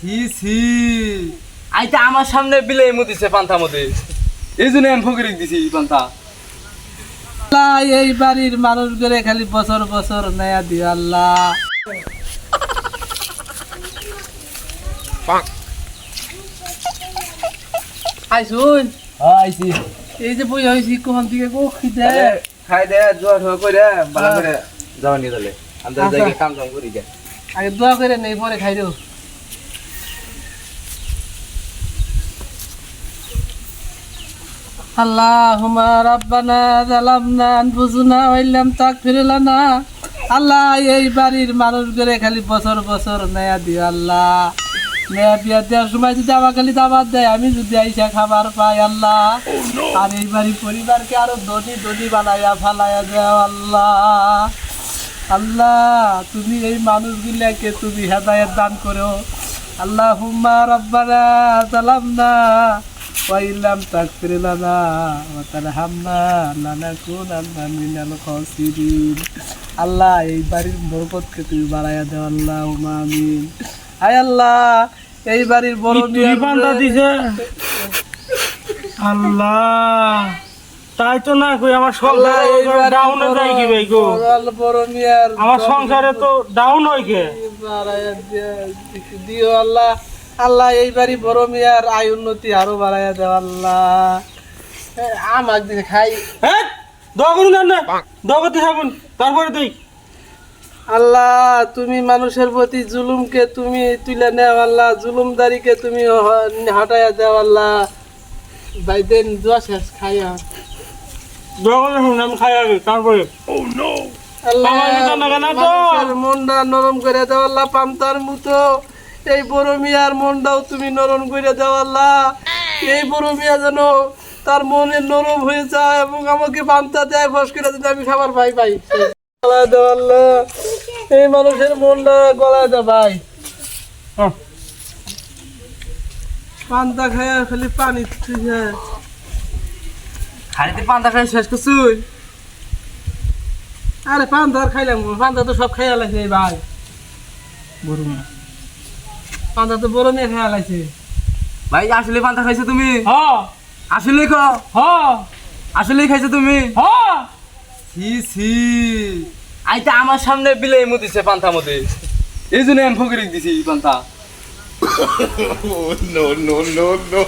ছি ছি। আইতা আমার সামনে বিলে মুদিছে পান্থা মধ্যে এই জন্য আমি ফকিরিক দিছি পান্থা। আল্লাহ এই বাড়ির মানুষ করে খালি বছর বছর নয়া দিও আল্লাহ। আইসুন আইছি। এই যে বই হয়েছি কোন দিকে গো? খিদে খাই দে জোয়া ঠোয়া করে ভালো করে যাওয়া নিয়ে তাহলে আমি আচ্ছা। যাই কাম কাম করি গে আগে দোয়া করে নেই পরে খাই দেও যালামনা আনফুসুনা ওয়া ইল্লাম তাগফির লানা। আল্লাহ, এই বাড়ির মানুষ করে খালি বছর বছর নেয়া দিও আল্লাহ। নেয়া যদি খালি আমি যদি আইসা খাবার পাই আল্লাহ। আর এই বাড়ির পরিবারকে আরও ধনী ধনী বানাইয়া ফালাইয়া দেও আল্লাহ। আল্লাহ, তুমি এই মানুষগুলাকে তুমি হেদায়ত দান করো। আল্লাহ হুম্মা রব্বানা সালামনা ওয়াইলাম তাকফির লানা ওয়া তারহামনা লানাকুনান্না মিনাল খাসিরিন আল্লাহ এই বাড়ির বরকতকে তুমি বাড়াইয়া দাও আল্লাহ আমিন। আয় আল্লাহ এই বাড়ির বড় পান্তা দিছে। আল্লাহ তাই তো না কই আমার সংসারে ডাউন যায় কি ভাই গো? আমার সংসারে তো ডাউন হয় কে? দিও আল্লাহ। আল্লাহ এই বাড়ি বড় মিয়ার আয় উন্নতি আরও বাড়াইয়া দেও আল্লাহ। এ, আমাক দিকে খাই। হ্যাঁ দোয়া করুন না দোয়া করতে থাকুন তারপরে তুই আল্লাহ তুমি মানুষের প্রতি জুলুমকে তুমি তুলে নেও আল্লাহ জুলুমদারিকে তুমি হটাইয়া দেও আল্লাহ। ভাই দেন দোয়া শেষ খাইয়া আমি খাই আগে তারপরে। আল্লাহ এটা না মনটা নরম করে দাও আল্লাহ পামতার মতো। এই বড় মিয়ার মনটাও তুমি নরম করে দাও আল্লাহ। এই বড় মিয়া যেন তার মনে নরম হয়ে যায় এবং আমাকে পামতা দেয় ফস করে দিতে আমি খাবার পাই পাই। গলায় দাও আল্লাহ। এই মানুষের মনটা গলায় দাও ভাই। হ্যাঁ। পান্তা খায় খালি পানি ছুঁয়ে খাইতে পান্থা খাই শেষ করছুই আরে পান্তা আর খাইলাম পান্তা তো সব খাইয়া লাগছে ভাই। বড় মিয়া। পান্তা তো বড় মেয়ে খাইয়া লাগছে ভাই আসলে পান্থা খাইছো তুমি হ্যাঁ আসলে ক হ্যাঁ আসলেই খাইছো তুমি হ্যাঁ ছি ছি আইতা আমার সামনে বিলে মুদিছে পান্থা মধ্যে এই জন্য আমি ফকিরিক দিছি পান্থা no, no, no, no.